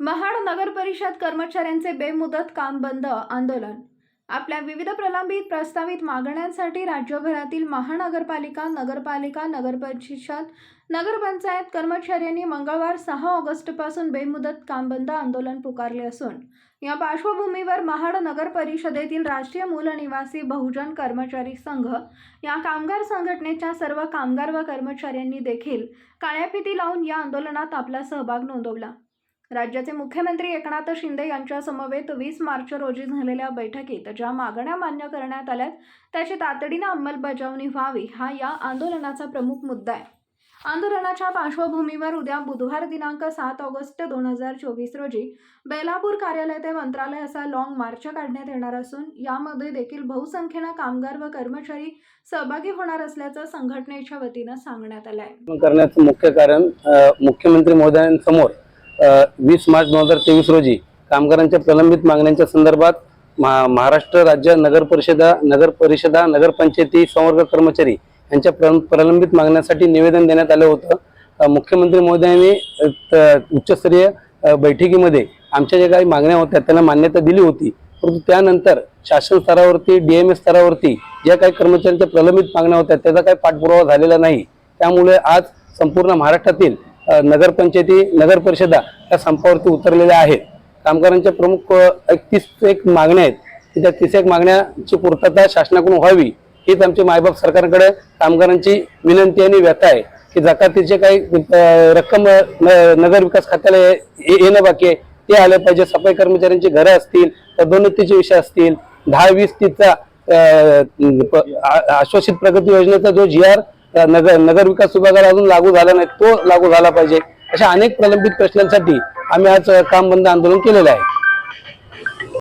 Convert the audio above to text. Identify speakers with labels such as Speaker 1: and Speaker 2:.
Speaker 1: महाड परिषद कर्मचाऱ्यांचे बेमुदत काम बंद आंदोलन. आपल्या विविध प्रलंबित प्रस्तावित मागण्यांसाठी राज्यभरातील महानगरपालिका नगरपालिका नगरपरिषद नगरपंचायत कर्मचाऱ्यांनी मंगळवार सहा ऑगस्टपासून बेमुदत काम बंद आंदोलन पुकारले असून या पार्श्वभूमीवर महाड नगर परिषदेतील राष्ट्रीय मूल निवासी बहुजन कर्मचारी संघ या कामगार संघटनेच्या सर्व कामगार व कर्मचाऱ्यांनी देखील काळ्याफिती लावून या आंदोलनात आपला सहभाग नोंदवला. राज्याचे मुख्यमंत्री एकनाथ शिंदे यांच्या समवेत वीस मार्च रोजी झालेल्या बैठकीत ज्या मागण्या मान्य करण्यात आल्यात त्याची तातडीनं अंमलबजावणी व्हावी हा या आंदोलनाचा प्रमुख मुद्दा आहे. आंदोलनाच्या पार्श्वभूमीवर उद्या बुधवार दिनांक सात ऑगस्ट दोन हजार चोवीस रोजी बेलापूर कार्यालय ते मंत्रालय असा लाँग मार्च काढण्यात येणार असून यामध्ये देखील बहुसंख्येनं कामगार व कर्मचारी सहभागी होणार असल्याचं संघटनेच्या वतीनं सांगण्यात आलं आहे
Speaker 2: करण्याचं मुख्य कारण मुख्यमंत्री महोदयांसमोर वीस मार्च दोन हजार तेवीस रोजी कामगारांच्या प्रलंबित मागण्यांच्या संदर्भात महा महाराष्ट्र राज्य नगर परिषदा नगर परिषदा नगरपंचायती संवर्ग कर्मचारी यांच्या प्र प्रलंबित मागण्यासाठी निवेदन देण्यात आलं होतं. मुख्यमंत्री महोदयांनी त- उच्चस्तरीय बैठकीमध्ये आमच्या ज्या काही मागण्या होत्या त्यांना मान्यता दिली होती. परंतु त्यानंतर शासन स्तरावरती डी एम एस स्तरावरती ज्या काही कर्मचाऱ्यांच्या प्रलंबित मागण्या होत्या त्याचा काही पाठपुरावा झालेला नाही. त्यामुळे आज संपूर्ण महाराष्ट्रातील नगरपंचायती नगर परिषदा या संपावरती उतरलेल्या आहेत. कामगारांच्या प्रमुख एकतीस एक तीस एक मागण्या आहेत. की त्या तीस एक मागण्याची पूर्तता शासनाकडून व्हावी हीच आमची मायबाप सरकारकडे कामगारांची विनंती आणि व्यथा आहे की जकातीचे काही रक्कम न- नगर विकास खात्याला येणं बाकी आहे ते आले पाहिजे. सफाई कर्मचाऱ्यांची घरं असतील पदोन्नतीचे विषय असतील दहा वीस तीसचा आ- आश्वासित प्रगती योजनेचा जो जी आर नगर नगर विकास विभागाला अजून लागू झाला नाही तो लागू झाला पाहिजे. अशा अनेक प्रलंबित प्रश्नांसाठी आम्ही आज काम बंद आंदोलन केलेलं आहे.